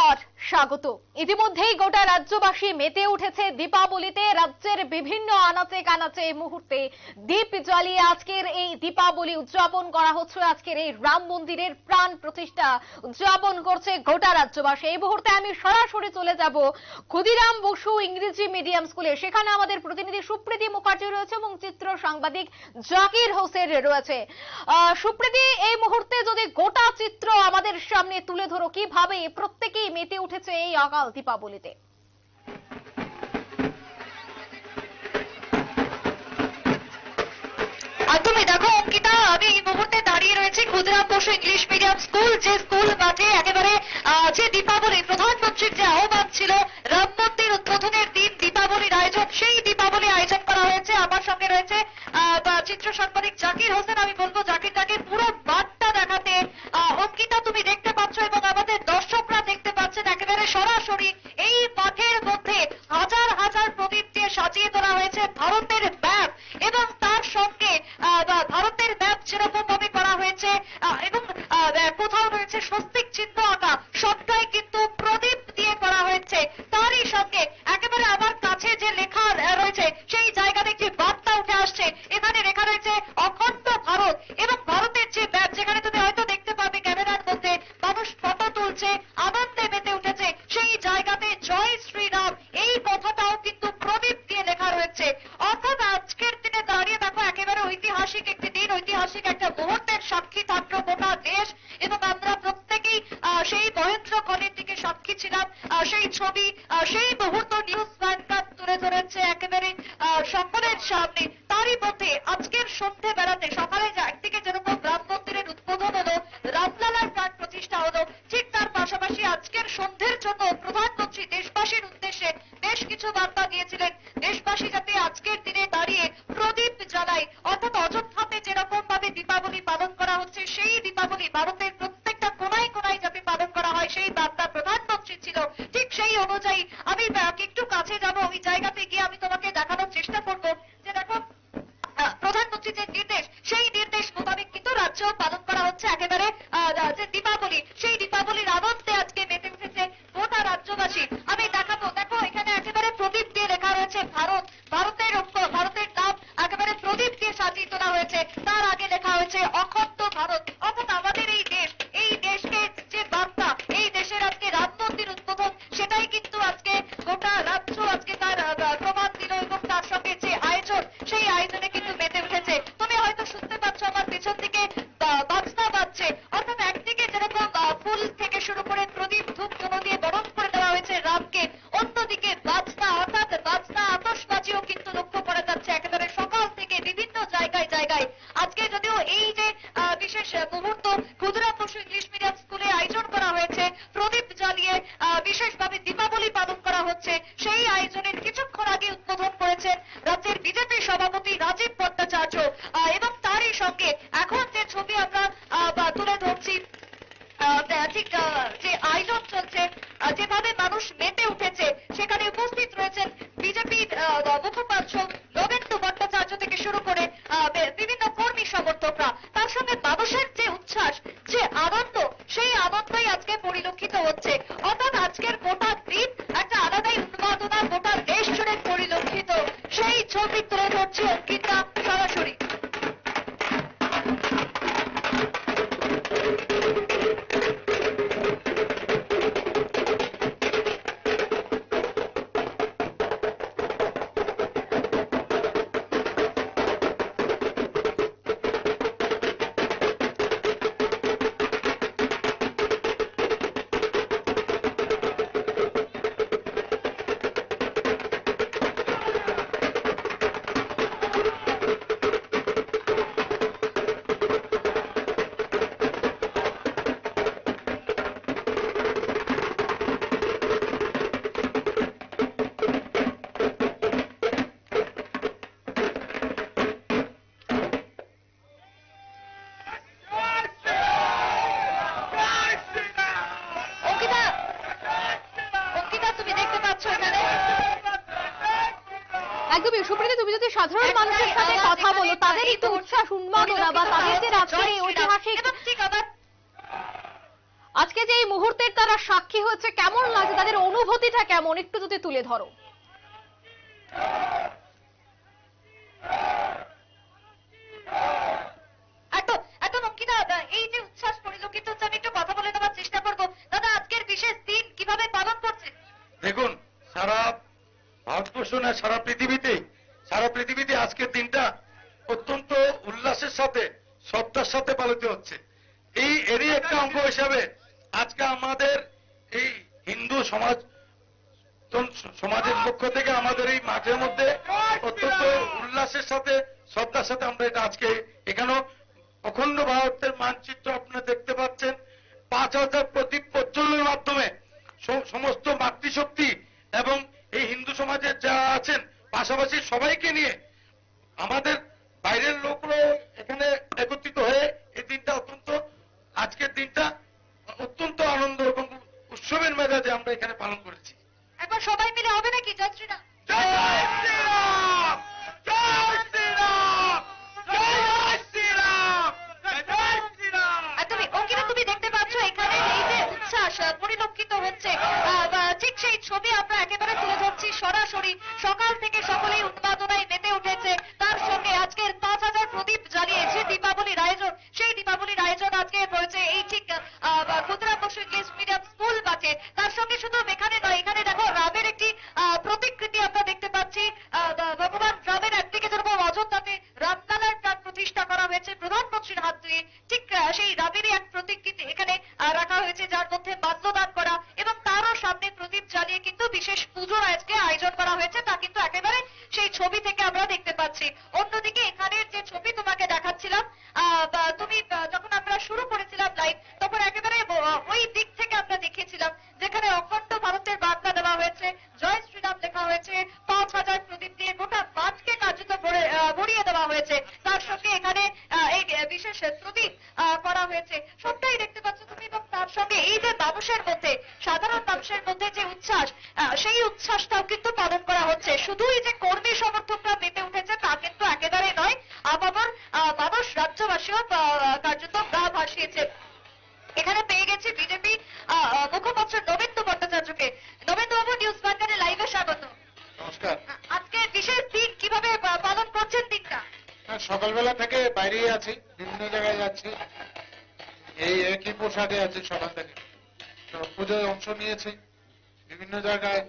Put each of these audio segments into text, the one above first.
part স্বাগত। ইতিমধ্যেই গোটা রাজ্যবাসী মেতে উঠেছে দীপাবলিতে রাজ্যের বিভিন্ন আনাচে কানাচে এই মুহূর্তে দীপ জ্বালিয়ে আজকের এই দীপাবলি উদযাপন করা হচ্ছে। আজকের এই রাম মন্দিরের প্রাণ প্রতিষ্ঠা উদযাপন করছে গোটা রাজ্যবাসী। এই মুহূর্তে আমি সরাসরি চলে যাব ক্ষুদিরাম বসু ইংরেজি মিডিয়াম স্কুলে। সেখানে আমাদের প্রতিনিধি সুপ্রীতি মুখার্জি রয়েছে এবং চিত্র সাংবাদিক জাকির হোসেন রয়েছে। সুপ্রীতি, এই মুহূর্তে যদি গোটা চিত্র আমাদের সামনে তুলে ধরো, কীভাবে প্রত্যেকেই মেতে উঠেছে এই অকাল দীপাবলিতে। দেখো, অঙ্কিতা, আমি এই মুহূর্তে দাঁড়িয়ে ইংলিশ মিডিয়াম স্কুল, যে স্কুল মাঠে একেবারে যে প্রধানমন্ত্রীর যে আহ্বান ছিল, রাম মন্দির উদ্বোধনের দিন দীপাবলির আয়োজন, সেই দীপাবলি আয়োজন করা হয়েছে। আমার সঙ্গে রয়েছে চিত্র সাংবাদিক জাকির হোসেন। আমি বলব, জাকির তাকে পুরো বার্তা দেখাতে অঙ্কিতা, তুমি দেখতে পাচ্ছ এবং അവന്റെ আজকের সন্ধ্যের জন্য প্রধানমন্ত্রী দেশবাসীর উদ্দেশ্যে বেশ কিছু বার্তা দিয়েছিলেন। দেশবাসী যাতে আজকের দিনে দাঁড়িয়ে প্রদীপ জ্বালায়, অর্থাৎ অযোধ্যাতে যেরকম ভাবে দীপাবলি পালন করা হচ্ছে, সেই দীপাবলি ভারতের প্রত্যেকটা কোনায় কোনায় যাতে পালন করা হয়, সেই বার্তা প্রধানমন্ত্রী ছিল। ঠিক সেই অনুযায়ী আমি একটু কাছে যাব, ওই জায়গাতে গিয়ে আমি তোমাকে দেখানোর চেষ্টা করব। যে দেখো আহ, প্রধানমন্ত্রীর যে নির্দেশ সেই নির্দেশ মোতাবেক কিন্তু রাজ্য পালন করা হচ্ছে একেবারে যে দীপাবলি সেই দীপাবলির আনন্দে আজকে মেতে উঠেছে গোটা রাজ্যবাসী। বা এই ঐতিহাসিক আজকে যে এই মুহূর্তের তারা সাক্ষী হচ্ছে কেমন লাগছে? তাদের অনুভূতিটা কেমন? একটু যদি তুলে ধরো। এই যে উচ্ছ্বাস পরিলক্ষিত হচ্ছে আমি একটু কথা বলে নেওয়ার চেষ্টা করব। দাদা আজকের বিশেষ দিন কীভাবে পালন করছে? দেখুন সারা ভারতবর্ষ না সারা পৃথিবীতে সারা পৃথিবীতে আজকের দিনটা অত্যন্ত উল্লাসের সাথে, শ্রদ্ধার সাথে পালিত হচ্ছে। এই এরই একটা অঙ্গ হিসাবে আজকে আমাদের এই হিন্দু সমাজ সমাজের পক্ষ থেকে আমাদের এই মাঠের মধ্যে অত্যন্ত উল্লাসের সাথে, শ্রদ্ধার সাথে আমরা এটা আজকে এখানেও অখণ্ড ভারতের মানচিত্র আপনারা দেখতে পাচ্ছেন। পাঁচ হাজার প্রদীপ প্রজ্বলনের মাধ্যমে সমস্ত মাতৃশক্তি এবং এই হিন্দু সমাজের যারা আছেন, পাশাপাশি সবাইকে নিয়ে আমাদের বাইরের লোকরা এখানে একত্রিত হয়ে এই দিনটা অত্যন্ত আজকের দিনটা অত্যন্ত আনন্দ এবং উৎসবের মেজাজে আমরা এখানে পালন করেছি। একবার সবাই মিলে হবে নাকি? জয় শ্রীরাম। জয় শ্রীরাম! জয় শ্রীরাম! জয় শ্রীরাম! জয় শ্রীরাম! একদমই অঙ্কিতা তুমি দেখতে পাচ্ছ এখানে এই যে উচ্ছ্বাস পরিলক্ষিত হচ্ছে। ঠিক সেই ছবি আমরা একেবারে তুলে ধরছি সরাসরি সকাল থেকে সকলেই সকালবেলা থেকে বাইরেই আছি বিভিন্ন জায়গায় যাচ্ছি। এই একই পোশাকে আছি সকাল থেকে। তো পুজোয় অংশ নিয়েছি বিভিন্ন জায়গায়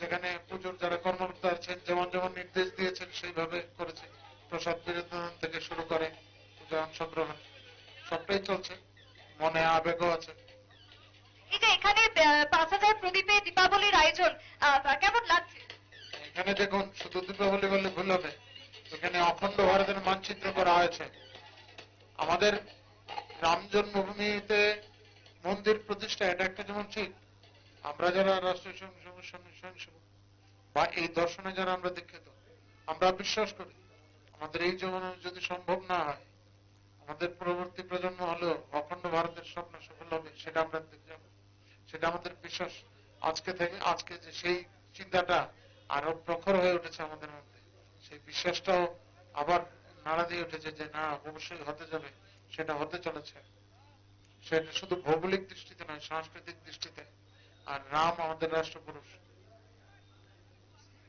যেখানে পুজোর যারা কর্মকর্তা আছেন যেমন যেমন নির্দেশ দিয়েছেন সেইভাবে করেছে। প্রসাদ বিতরণ থেকে শুরু করে পুজোয় অংশগ্রহণ। সবটাই চলছে। মনে আবেগও আছে। এই যে এখানে পাঁচ হাজার প্রদীপে দীপাবলির আয়োজন কেমন লাগছে? এখানে দেখুন শুধু দীপাবলি বললে ভুল হবে। এখানে অখণ্ড ভারতের মানচিত্র করা হয়েছে। আমাদের রাম জন্মভূমিতে মন্দির প্রতিষ্ঠা, এটা একটা যেমন ঠিক, আমরা যারা রাষ্ট্রীয় বা এই দর্শনে যারা আমরা দীক্ষিত, আমরা বিশ্বাস করি, আমাদের এই জীবনে যদি সম্ভব না হয়, আমাদের পরবর্তী প্রজন্ম হলেও অখণ্ড ভারতের স্বপ্ন সফল হবে, সেটা আমরা দেখতে যাব। সেটা আমাদের বিশ্বাস, আজকে থেকে আজকে যে সেই চিন্তাটা আরও প্রখর হয়ে উঠেছে আমাদের মধ্যে। সেই বিশ্বাসটাও আবার নাড়া দিয়ে উঠেছে যে, না, অবশ্যই হতে যাবে সেটা হতে চলেছে। সেটা শুধু ভৌগোলিক দৃষ্টিতে নয়, সাংস্কৃতিক দৃষ্টিতে। আর রাম আমাদের রাষ্ট্রপুরুষ।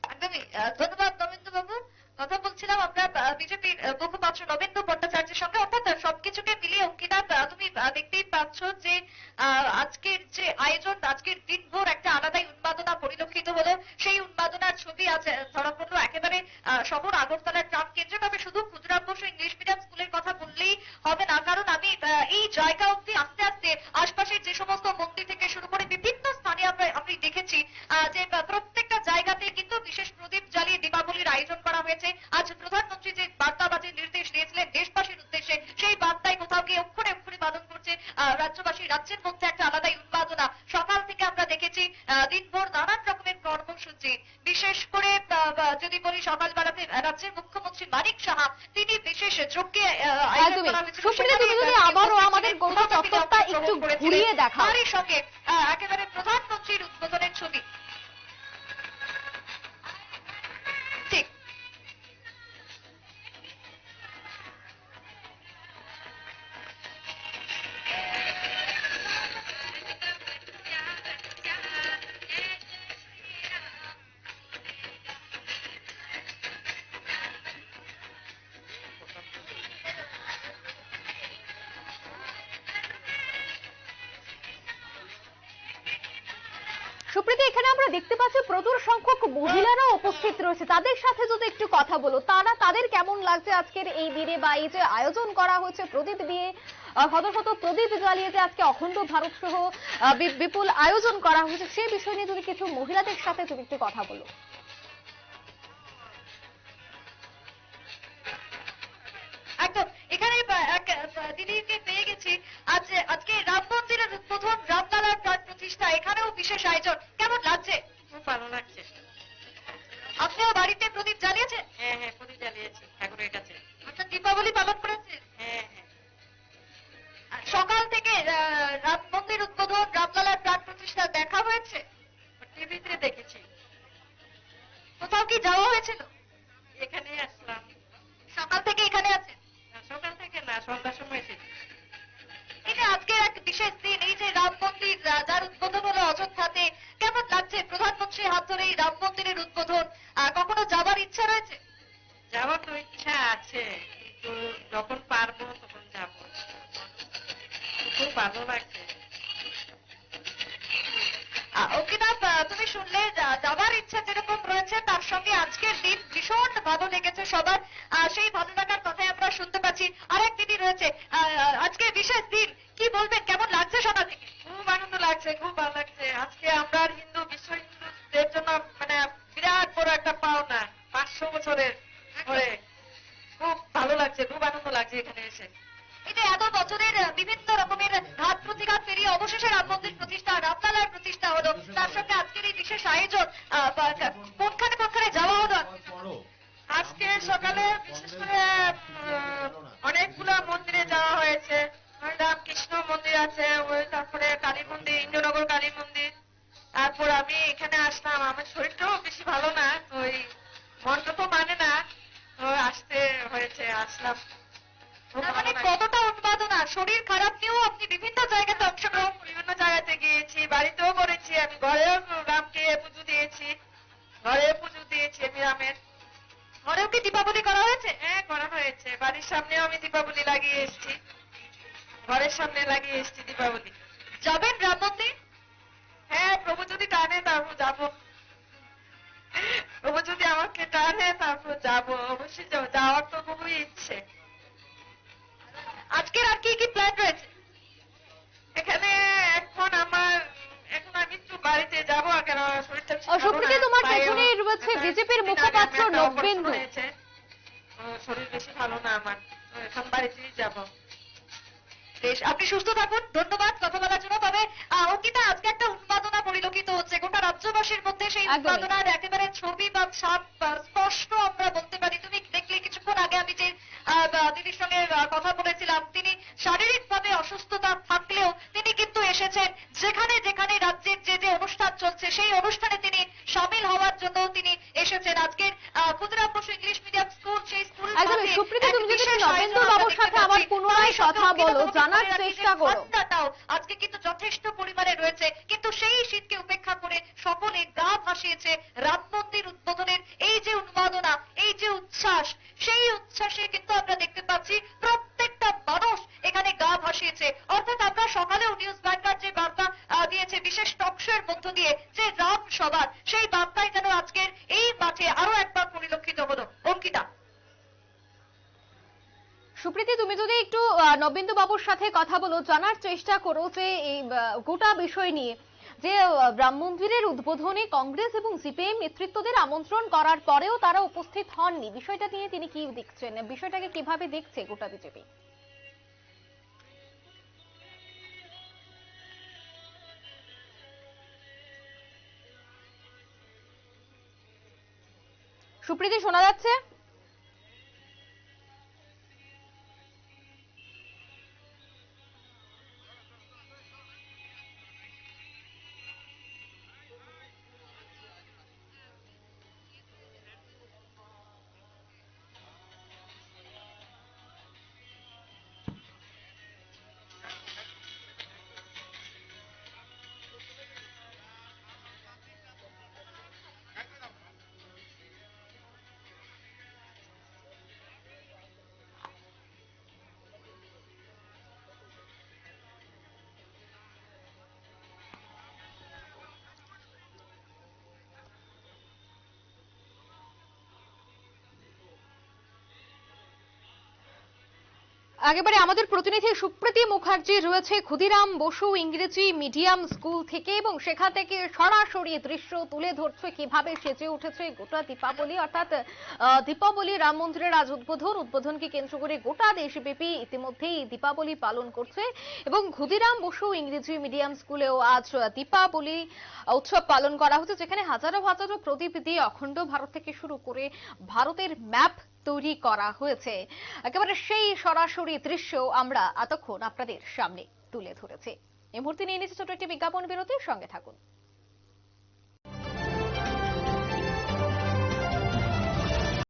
একদমই ধন্যবাদ নবীন্দ্র বাবু কথা বলছিলাম, আমরা বিজেপির মুখপাত্র নবেন্দু ভট্টাচার্যের সঙ্গে, অর্থাৎ সবকিছুকে মিলিয়ে, অঙ্কিতা তুমি দেখতেই পাচ্ছ যে আজকের যে আয়োজন, আজকের দিনভর একটা আলাদাই উন্মাদনা পরিলক্ষিত হলো। সেই উন্মাদনার ছবি আছে ধরা পড়ল একেবারে শহর আগরতলার ট্রাম কেন্দ্র। তবে শুধু ক্ষুদ্রাম বসু ইংলিশ মিডিয়াম স্কুলের কথা বললেই হবে না, কারণ আমি এই জায়গা অব্দি আস্তে আস্তে হয়েছে আজ প্রধানমন্ত্রী যে বার্তাবাজির নির্দেশ দিয়েছিলেন দেশবাসীর উদ্দেশ্যে সেই বার্তায় কোথাও গিয়ে অক্ষরে অক্ষরে পালন করছে রাজ্যবাসী রাজ্যের মধ্যে একটা আলাদাই উন্মাদনা সকাল থেকে আমরা দেখেছি দিনভর নানান রকমের কর্মসূচি বিশেষ করে যদি বলি সকালবেলাতে রাজ্যের মুখ্যমন্ত্রী মানিক সাহা তিনি বিশেষ আহ, আয়োজন একদমই। করা হয়েছিল। সুপ্রিয়া, তুমি সেখানে, যদি আহ, আবারও আমাদের গোটা চত্বরটা একটু ঘুরিয়ে দেখাও। তারই সঙ্গে একেবারে প্রধানমন্ত্রীর উদ্বোধনের ছবি সুপ্রীতি এখানে আমরা দেখতে পাচ্ছি প্রচুর সংখ্যক মহিলারা উপস্থিত রয়েছে। তাদের সাথে যদি একটু কথা বলো, তারা তাদের কেমন লাগছে আজকের এই দিনে বা এই যে আয়োজন করা হচ্ছে প্রদীপ দিয়ে? শত শত প্রদীপ জ্বালিয়ে যে আজকে অখণ্ড ভারত সহ বিপুল আয়োজন করা হয়েছে সেই বিষয় নিয়ে যদি কিছু মহিলাদের সাথে তুমি একটু কথা বলো। এখানে দিদিকে পেয়ে গেছি। আজ আজকে রাম মন্দিরের উদ্বোধন রামলালার প্রাণ প্রতিষ্ঠা, এখানেও বিশেষ আয়োজন। কেমন লাগছে খুব ভালো লাগছে। আপনিও বাড়িতে প্রদীপ জ্বালিয়েছেন? হ্যাঁ হ্যাঁ প্রদীপ জ্বালিয়েছি ঠাকুরের কাছে। অর্থাৎ দীপাবলি পালন করেছেন? হ্যাঁ হ্যাঁ। সকাল থেকে রাম মন্দির উদ্বোধন রামলালার প্রাণ প্রতিষ্ঠা দেখা হয়েছে? টিভিতে দেখেছি। কোথাও কি যাওয়া হয়েছিল? এখানে আসলাম। সকাল থেকে এখানে আছেন? সকাল থেকে না সন্ধ্যার সময় এসেছি। প্রধানমন্ত্রীর হাত ধরে এই রাম মন্দিরের উদ্বোধন। কখনো যাবার ইচ্ছা রয়েছে? যাওয়ার তো ইচ্ছা আছে কিন্তু যখন পারব তখন যাব। খুব ভালো লাগছে। তুমি শুনলে যাবার ইচ্ছা যেরকম রয়েছে তার সঙ্গে আজকের দিন ভীষণ ভালো লেগেছে সবার। সেই ভালো লাগার কথাই আমরা শুনতে পাচ্ছি। আরেক দিদি রয়েছে। আজকে বিশেষ দিন। কি বলবেন? কেমন লাগছে সকাল থেকে খুব আনন্দ লাগছে খুব ভালো লাগছে। আজকে আমরা হিন্দু বিশ্ব হিন্দুদের জন্য মানে বিরাট বড় একটা পাওনা, পাঁচশো বছরের পরে খুব ভালো লাগছে, খুব আনন্দ লাগছে এখানে এসে। এটা এত বছরের বিভিন্ন রকমের ঘাত প্রতিঘাত পেরিয়ে অবশেষে রাম মন্দির প্রতিষ্ঠা, রামলালার প্রতিষ্ঠা হলো। তার সঙ্গে আজকের এই বিশেষ আয়োজন কোনখানে কোনখানে যাওয়া ঘরেও কি দীপাবলি করা হয়েছে? হ্যাঁ করা হয়েছে। বাড়ির সামনেও আমি দীপাবলি লাগিয়ে এসেছি। ঘরের সামনে লাগিয়ে এসেছি দীপাবলি। যাবেন রাম মন্দির হ্যাঁ প্রভু যদি টানে তারপর যাব। প্রভু যদি আমাকে টানে তারপর যাব। অবশ্যই যাব। যাওয়ার তো খুবই ইচ্ছে। আজকের আর কি কি প্ল্যান রয়েছে? বাড়িতে যাব কেন শরীরটা। তোমার পেছনেই রয়েছে বিজেপির মুখপাত্র। তো শরীর বেশি ভালো না আমার। এখন বাড়িতেই যাব। বেশ আপনি সুস্থ থাকুন। ধন্যবাদ কথা বলার জন্য। তবে অঙ্কিতা আজকে একটা উন্মাদনা পরিলক্ষিত হচ্ছে। গোটা রাজ্যবাসীর মধ্যে সেই। উন্মাদনার একেবারে ছবি বা ছাপ স্পষ্ট আমরা বলতে পারি। তুমি দেখলে কিছুক্ষণ আগে আমি যে দিদির সঙ্গে কথা বলেছিলাম। তিনি শারীরিকভাবে অসুস্থতা থাকলেও তিনি কিন্তু এসেছেন যেখানে যেখানে রাজ্যের যে যে অনুষ্ঠান চলছে সেই অনুষ্ঠানে তিনি সামিল হওয়ার জন্য তিনি এসেছেন। আজকের আহ, Khudiram Bose English medium school সেই স্কুল সুপ্রীতি, তুমি যদি নবেন্দু বাবুর সাথে আবার পুনরায় কথা বলো, জানার বলে রাখি যে চেষ্টা করো। আজকে কিন্তু যথেষ্ট পরিমাণে রয়েছে কিন্তু সেই শীতকে উপেক্ষা করে সকলে গা ভাসিয়েছে রাম মন্দির উদ্বোধনের এই যে উন্মাদনা এই যে উচ্ছ্বাস সেই উচ্ছ্বাসে কিন্তু আমরা দেখতে পাচ্ছি প্রত্যেকটা মানুষ এখানে গা ভাসিয়েছে। অর্থাৎ আমরা সকালেও নিউজ ব্যাংকার যে বার্তা দিয়েছে, বিশেষ টকশোর মধ্য দিয়ে, যে রাম সবার সেই বার্তাই যেন আজকের এই মাঠে আরও একবার পরিলক্ষিত হলো। অঙ্কিতা। সুপ্রীতি, তুমি যদি একটু নবেন্দু বাবুর সাথে কথা বলো, জানার চেষ্টা করো যে এই গোটা বিষয় নিয়ে। যে মন্দিরের উদ্বোধনে কংগ্রেস এবং সিপিএম নেতৃত্বদের আমন্ত্রণ করার পরেও তারা উপস্থিত হননি। বিষয়টা নিয়ে তিনি কি দেখছেন? বিষয়টাকে কীভাবে দেখছে গোটা বিজেপি? সুপ্রীতি, শোনা যাচ্ছে? একেবারে আমাদের প্রতিনিধি সুপ্রীতি মুখার্জি রয়েছে। ক্ষুদিরাম বসু ইংরেজি মিডিয়াম স্কুল থেকে এবং সেখান থেকে সরাসরি দৃশ্য তুলে ধরছে কীভাবে সেজে উঠেছে গোটা দীপাবলি। অর্থাৎ দীপাবলি রাম মন্দিরের আজ উদ্বোধন। উদ্বোধনকে কেন্দ্র করে গোটা দেশব্যাপী ইতিমধ্যেই দীপাবলি পালন করছে এবং ক্ষুদিরাম বসু ইংরেজি মিডিয়াম স্কুলেও আজ দীপাবলি উৎসব পালন করা হচ্ছে, যেখানে হাজারো হাজারো প্রদীপ দিয়ে অখণ্ড ভারত থেকে শুরু করে ভারতের ম্যাপ তৈরি করা হয়েছে। একেবারে সেই সরাসরি দৃশ্য আমরা এতক্ষণ আপনাদের সামনে তুলে ধরেছি। এই মুহূর্তে নিয়ে নিচ্ছে ছোট একটি বিজ্ঞাপন বিরতির সঙ্গে থাকুন।